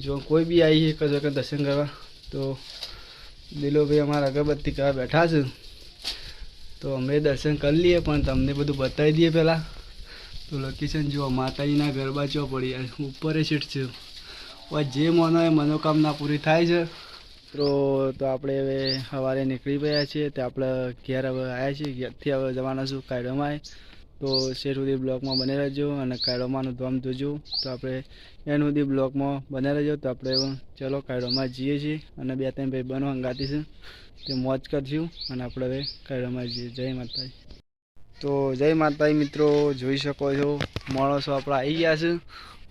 જો કોઈ બી આવી એક છે વખત દર્શન કરવા, તો દિલોભાઈ અમારા અગરબત્તી કરવા બેઠા છે. તો અમે દર્શન કરી લઈએ, પણ તમને બધું બતાવી દઈએ પહેલાં. તો લોકેશન જુઓ, માતાજીના ગરબા ચો પડી ઉપર સીટ છે. જે મનો એ મનોકામના પૂરી થાય છે. તો તો આપણે હવે સવારે નીકળી ગયા છીએ, તે આપણે ઘેર હવે આવ્યા છીએ, ઘેરથી હવે જવાના છું કાયડોમાં તો શેર સુધી બ્લોકમાં બને રહેજો અને કાયડોમાંનું ધામ જોજો તો આપણે એન સુધી બ્લોકમાં બને રહેજો. તો આપણે ચલો કાયડોમાં જઈએ છીએ અને બે ત્રણ ભાઈ બનો ગાતીશું તે મોજ કરશું અને આપણે હવે કાયડોમાં જઈએ. જય માતાજી. તો જય માતાજી મિત્રો, જોઈ શકો છો, માણસો આપણા આવી ગયા છે.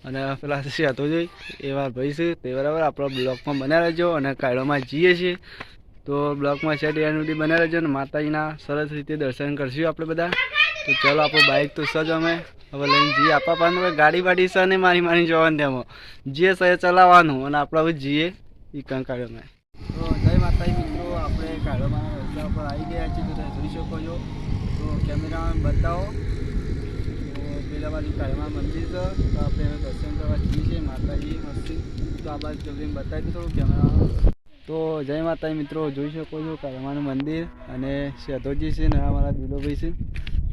અને પેલા છે હતો જોઈ? એવા ભાઈ છે. તે બરાબર આપણા બ્લોકમાં બના રહેજો અને કાયડોમાં જઈએ છીએ. તો બ્લોકમાં છે એન સુધી બન્યા રહેજો અને માતાજીના સરસ રીતે દર્શન કરશું આપણે બધા. તો ચાલો આપણું બાઇક તો સજ અમે. હવે લઈને જઈએ. આપણા પાસે ગાડી વાડી છે ને મારી મારી જવાનું તેમાં. જે છે એ ચલાવવાનું અને આપણે હવે જઈએ એ કંકાળોમાં તો જય માતાજી મિત્રો, આપણે કાળોમાં રસ્તા પર આવી ગયા છીએ. તો જોઈ શકો છો. તો કેમેરામાં બતાવો. પેલા બાજુ કાળમાં મંદિર છે. તો આપણે દર્શન કરવા જઈએ છીએ. માતાજી મસ્તી. તો આ બતાવી દો કેમેરામાં તો જય માતાજી મિત્રો, જોઈ શકો છો કાળમાનું મંદિર અને સેધોજી છે ને અમારા દિલોભાઈ છે.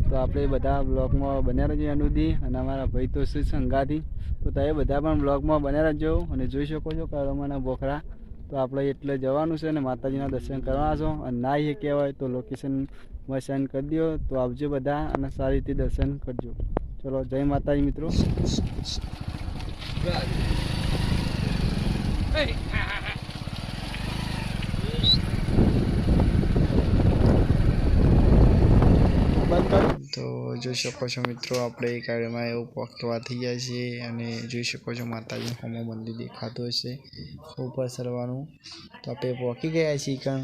તો આપણે બધા બ્લોગમાં બન્યા રહેજો, અનુદી અને અમારા ભાઈ તો શું સંગાથી. તો તમે બધા પણ બ્લોગમાં બન્યા રહેજો અને જોઈ શકો છો કાળમાના બોખરા. તો આપણે એટલે જવાનું છે અને માતાજીના દર્શન કરવાના છો. અને ના એ કહેવાય તો લોકેશનમાં સેન્ડ કરી દો તો આવજો બધા અને સારી રીતે દર્શન કરજો. ચલો, જય માતાજી મિત્રો. તો જોઈ શકો છો મિત્રો, આપણે એક કાર્યમાં એવું પકવા થઈ જાય છે અને જોઈ શકો છો માતાજી હોમો મંદિર દેખાતું હશે, ઉપર સરવાનું. તો આપણે પહોંચી ગયા છીએ કાં?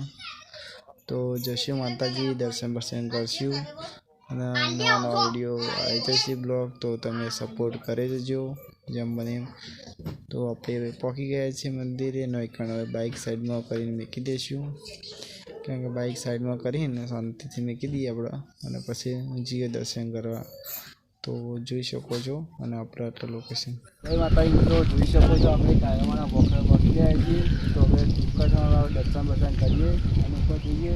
તો જશું માતાજી, દર્શન બર્શન કરશું. અને નવા નવા વીડિયો આવી જશે બ્લોગ, તો તમે સપોર્ટ કરી દેજો, જેમ બને તો આપણે પહોંચી ગયા છીએ મંદિરે નોઈકણ હવે બાઇક સાઈડમાં કરીને મૂકી દઈશું. કારણ કે બાઇક સાઈડમાં કરીને શાંતિથી મૂકી દઈએ આપણે. અને પછી જઈએ દર્શન કરવા. તો જોઈ શકો છો અને આપણે આટલું લોકેશન માતાજી મિત્રો, જોઈ શકો છો આપણે કાયમાના પોખરા પહોંચી ગયા છીએ. તો હવે ટૂંકા દર્શન બર્શન કરીએ. અને ઉપર જોઈએ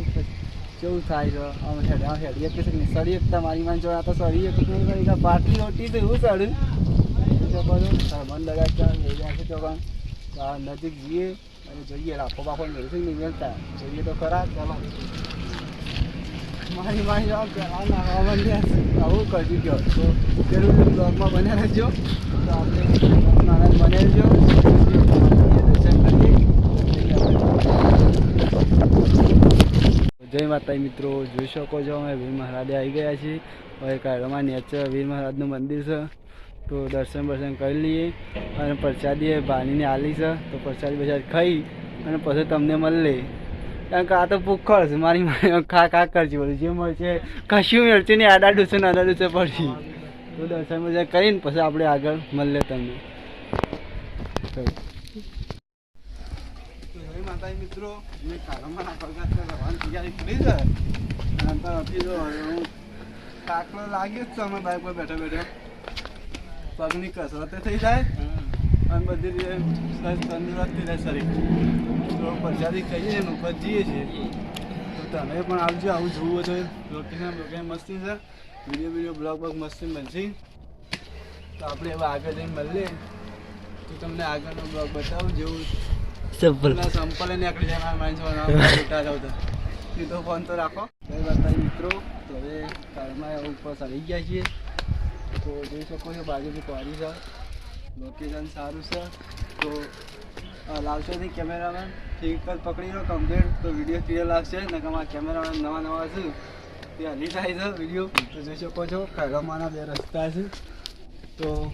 કેવું થાય છે. અમે હેડ હેડીએ કે સળી એકતા મારી માન જોડા તો સળી એક પાટલી રોટી તો એવું સડ્યું મન લગાડતા નજીક જઈએ. અને જોઈએ રાખો બાખો મેળવી નહીં મેળતા જોઈએ તો ખરા ચાલો મારી મારી આવું કરી ગયો તો પેલું બ્લોગમાં બન્યા રહેજો તો આપણે નાના બને રહેજો જય માતાજી મિત્રો, જોઈ શકો છો અમે. વીર મહારાજે આવી ગયા છીએ. હવે કાઢવામાં નેચર વીર મહારાજનું મંદિર છે. તો દર્શન બર્શન કરી લઈએ અને પ્રસાદી ભાનીને આલી છે તો પ્રસાદી બસાદ ખાઈ અને પછી તમને મળે કારણ કે આ તો ભૂખળ છે, મારી મારી ખા ખા કરશે બધું. જે મળશે, કશું મળશે નહીં, આડા ડૂસે ને આડા ડૂસે પડશે. તો દર્શન બર્શન કરીને પછી આપણે આગળ મળીએ તમને. માતાજી મિત્રો મેં નાખવા ભગવાન તૈયારી કરી છે કાકડો લાગ્યો જ છે, અમે બાઇક પર બેઠા બેઠા. પગની કસરત થઈ જાય અને બધી રીતે તંદુરસ્ત જાય શરીર. તો પ્રસાદી કહીએ ને ઉપર જઈએ છીએ. તો તમે પણ આવજો આવું જોવું તો લોકેશન લોકેશન મસ્તી છે. વીડિયો વીડિયો બ્લોગ બ્લોગ મસ્તી બનશે તો આપણે હવે આગળ જઈને મળીએ. તો તમને આગળનો બ્લોગ બતાવું જેવું સંપલ સંપલ નીકળી જાય મારા માઇન્ડ મોટા જાવ તો એ તો ફોન તો રાખો. જય માતાજી મિત્રો. તો હવે કાલમાં ઉપર ચડી ગયા છીએ. તો જોઈ શકો છો બાજુની પાડી છે. લોકેશન સારું છે. તો લાવશોથી કેમેરામેન. ઠીક જ પકડી લો કમ્પ્લીટ તો વીડિયો ક્લિયર લાગશે. ને અમારા કેમેરામેન નવા નવા છે. તે હલી થાય છે વીડિયો તો જોઈ શકો છો ખરગમાના બે રસ્તા છે. તો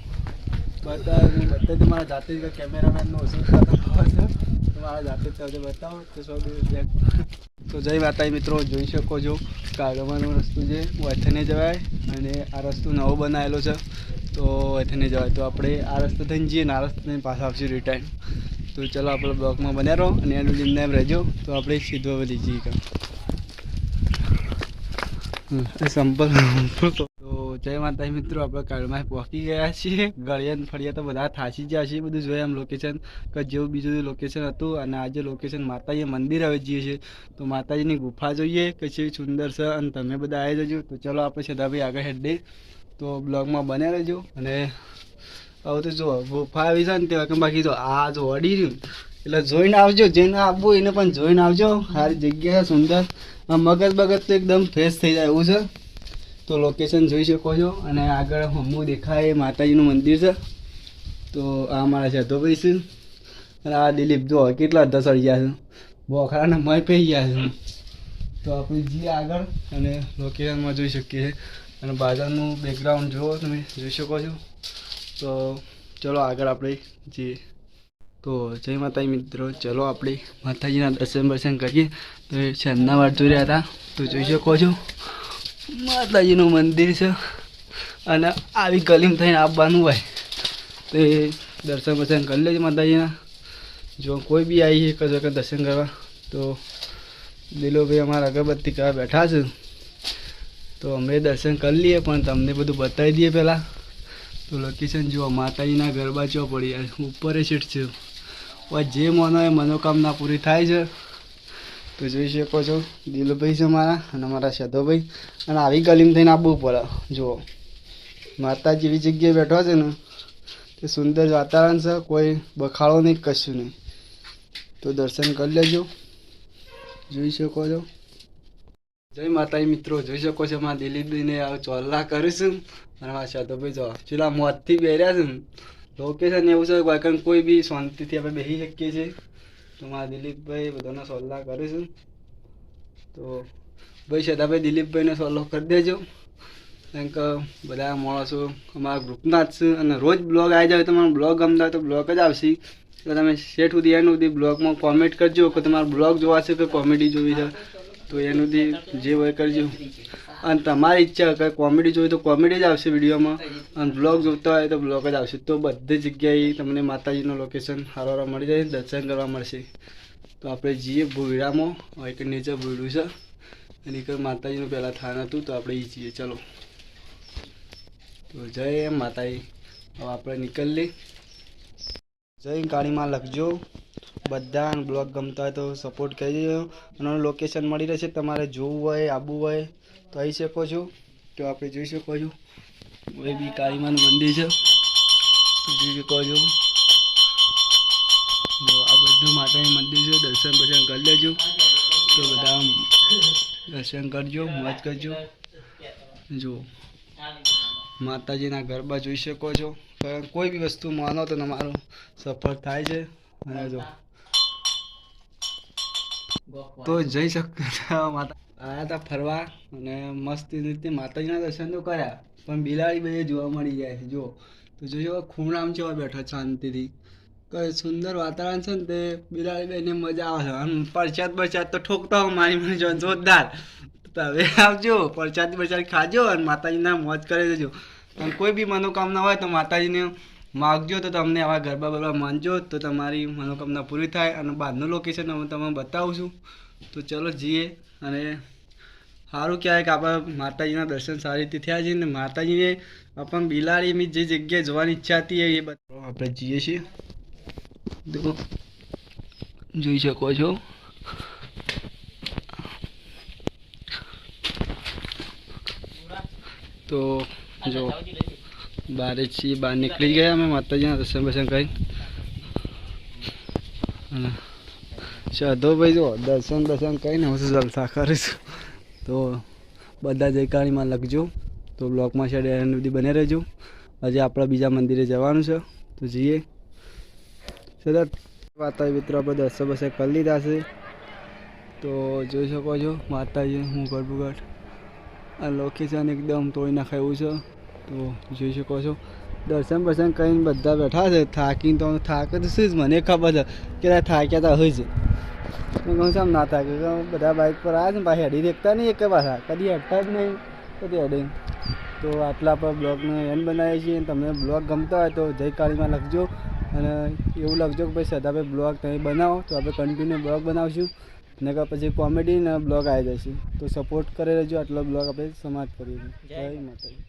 બધા હું બધા મારા જાતે જ કેમેરામેનનો ઓછું થતો છે. તો મારા જાતે જ તમને બતાવો. તો સો તો જય માતાજી મિત્રો જોઈ શકો છો કાગમાનો રસ્તો છે વથને જવાય અને આ રસ્તો નવો બનાવેલો છે. તો વથને જવાય. તો આપણે આ રસ્તો થઈને જઈએ ને આ રસ્તો પાછા આવશું રિટર્ન તો ચલો આપણે બ્લોકમાં બન્યા રહો અને એનું એમ રહેજો. તો આપણે સીધો વધી જઈએ. કાં હમ, સંપલ જય માતાજી મિત્રો, આપણે કાળમાં પહોંચી ગયા છીએ. ગળિયાન ફળિયા તો બધા થાસી ગયા છીએ બધું જોઈએ આમ લોકેશન કે જેવું બીજું લોકેશન હતું અને આજે લોકેશન માતાજી મંદિર આવે જઈએ છીએ. તો માતાજીની ગુફા જોઈએ કે છે સુંદર છે અને તમે બધા આવી જજો. તો ચલો આપણે સદાભાઈ આગળ હેડે. તો બ્લોગમાં બને રહેજો અને હવે તો જો, ગુફા આવી છે ને તે બાકી જો, આ જો અડી રહ્યું. એટલે જોઈને આવજો, જેને આપવું એને પણ જોઈને આવજો. સારી જગ્યા સુંદર. મગજ બગજ તો એકદમ ફ્રેશ થઈ જાય એવું છે. તો લોકેશન જોઈ શકો છો અને આગળ હમું દેખાય માતાજીનું મંદિર છે. તો આ મારા જધોભાઈ છે. અને આ દિલીપ જો કેટલા ધસડી ગયા છે. બોખરાને મય પહી ગયા છે. તો આપણે જઈએ આગળ અને લોકેશનમાં જોઈ શકીએ છીએ. અને બાજારનું બેકગ્રાઉન્ડ જુઓ તમે, જોઈ શકો છો. તો ચલો આગળ આપણે જઈએ. તો જય માતાજી મિત્રો, ચલો આપણે માતાજીના દર્શન દર્શન કરીએ. તો છંદના વાર જોઈ રહ્યા હતા. તો જોઈ શકો છો. માતાજીનું મંદિર છે. અને આવી ગલીમ થઈને આવવાનું હોય તો એ દર્શન વર્શન કરી લેજો માતાજીના. જો કોઈ બી આવી એક જ વખત દર્શન કરવા. તો દિલોભાઈ અમારા અગરબત્તી કરવા બેઠા છે. તો અમે દર્શન કરી લઈએ, પણ તમને બધું બતાવી દઈએ પહેલાં. તો લોકેશન જુઓ, માતાજીના ગરબા ચો પડી, ઉપર એ સીટ છે. જે મનો એ મનોકામના પૂરી થાય છે. તો જોઈ શકો છો દિલભાઈ છે મારા અને મારા શેધોભાઈ અને આવી ગલીમ થઈને આવવું પડે જુઓ, માતા જેવી જગ્યાએ બેઠો છે ને, તે સુંદર વાતાવરણ છે, કોઈ બખાડો નહીં, કશું નહીં. તો દર્શન કરી લેજો. જોઈ શકો છો. જય માતાજી મિત્રો, જોઈ શકો છો મારા દિલીપભાઈને આ ચોલ્લા કરીશું અને મારા શેધોભાઈ જો ચેલા મોતથી બેર્યા છે ને. લોકેશન એવું છે કોઈ બી શાંતિથી આપણે બેસી શકીએ છીએ. તો મારા દિલીપભાઈ બધાનો સોલ્લા કરીશું તો ભાઈ સદાભાઈ દિલીપભાઈને સોલ્લો કરી દેજો. કારણ કે બધા માણસો અમારા ગ્રુપના જ છે અને રોજ બ્લોગ આવી જાય તમારો બ્લોગ ગમતા હોય તો બ્લોગ જ આવશે. તો તમે શેઠ સુધી એનું સુધી બ્લોગમાં કોમેન્ટ કરજો કે તમારો બ્લોગ જોવા છે કે કોમેડી જોવી છે. તો એનું જે હોય કરજો. અને તમારી ઈચ્છા કે કોમેડી જોઈએ તો કોમેડી જ આવશે વિડીયોમાં. અને બ્લોગ જોતા હોય તો બ્લોગ જ આવશે. તો બધી જગ્યાએ તમને માતાજીનું લોકેશન સારો સારો મળી જાય, દર્શન કરવા મળશે. તો આપણે જઈએ ભૂયડામાં એક નીચે ભૂડ્યું છે. અને એક માતાજીનું પહેલાં થાન હતું, તો આપણે એ જઈએ. ચલો. તો જય માતાજી. હવે આપણે નીકળીએ જય કાળીમાં લખજો. બધા બ્લોગ ગમતા હોય તો સપોર્ટ કરી દેજો. અને લોકેશન મળી રહેશે, તમારે જોવું હોય આવવું હોય તો આવી શકો છો, તો આપણે જોઈ શકો છો. એ બી કાળીમાનું મંદિર છે. જોઈ શકો છો. જો આ બધું માતાનું મંદિર છે, દર્શન બર્શન કરી લેજો. તો બધા દર્શન કરજો, મોજ કરજો. જો, માતાજીના ગરબા જોઈ શકો છો. કોઈ બી વસ્તુ માનો તો તમારું સફળ થાય છે. અને જો. તો જઈ શકતા માતા આવ્યા હતા ફરવા અને મસ્ત રીતે માતાજીના દર્શન તો કર્યા, પણ બિલાડી બે જોવા મળી જાય છે જો તો જોજો ખૂણામ છે બેઠા શાંતિથી. કઈ સુંદર વાતાવરણ છે ને તે બિલાડી બેને મજા આવે છે. અને પરચાદ બરસાદ તો ઠોકતા હોય મારી મને જોરદાર. તો હવે આવજો, પરસાદ બરસાદ ખાજો અને માતાજીના મોજ કરી દેજો. અને કોઈ બી મનોકામના હોય તો માતાજીને માગજો તો તમને આવા ગરબા બરબા માનજો. તો તમારી મનોકામના પૂરી થાય અને બહારનું લોકેશન હું તમને બતાવું છું. તો ચલો જઈએ. અને સારું કહેવાય કે આપણા માતાજીના દર્શન સારી રીતે થયા છે ને માતાજીને આપણને બિલાડીની જે જગ્યાએ જવાની ઈચ્છા હતી એ બધા આપણે જઈએ છીએ. જો જોઈ શકો છો. તો જો બારે છીએ બહાર નીકળી ગયા અમે માતાજીના દર્શન બર્શન કરી અને સાધો ભાઈ જો દર્શન દર્શન કરીને હું જલસા કરીશું. તો બધા જયકાળીમાં લખજો. તો બ્લોકમાં છે એની બધી બને રહેજો. આજે આપણે બીજા મંદિરે જવાનું છે. તો જઈએ. સદા માતાજી મિત્રો, આપણે દર્શન બર્શન કરી લીધા છે. તો જોઈ શકો છો, માતાજી, હું ગરબુગઢ આ લોકેશન એકદમ તોડી નાખાયું છે. તો જોઈ શકો છો. દર્શન બર્શન કરીને બધા બેઠા છે. થાકીને તો થાક તો શું જ, મને ખબર છે. કે થાક્યા તા હોય છે. હું કહું છે આમ ના થાય કે બધા બાઇક પર આવ્યા છે ને પાછી હેડી દેખતા નહીં એક પાછા. કદી હેડતા જ નહીં. કદી હેડે તો આટલા આપણે બ્લોગનો એન્ડ બનાવીએ છીએ તમને બ્લોગ ગમતા હોય તો જય કાળીમાં લખજો અને એવું લખજો કે ભાઈ સદાભાઈ બ્લોગ તમે બનાવો તો આપણે કન્ટિન્યુ બ્લોગ બનાવશું. ને કે પછી કોમેડી ને બ્લોગ આવી જશે. તો સપોર્ટ કરી રહેજો. આટલો બ્લોગ આપણે સમાપ્ત કરીએ જય માતાજી.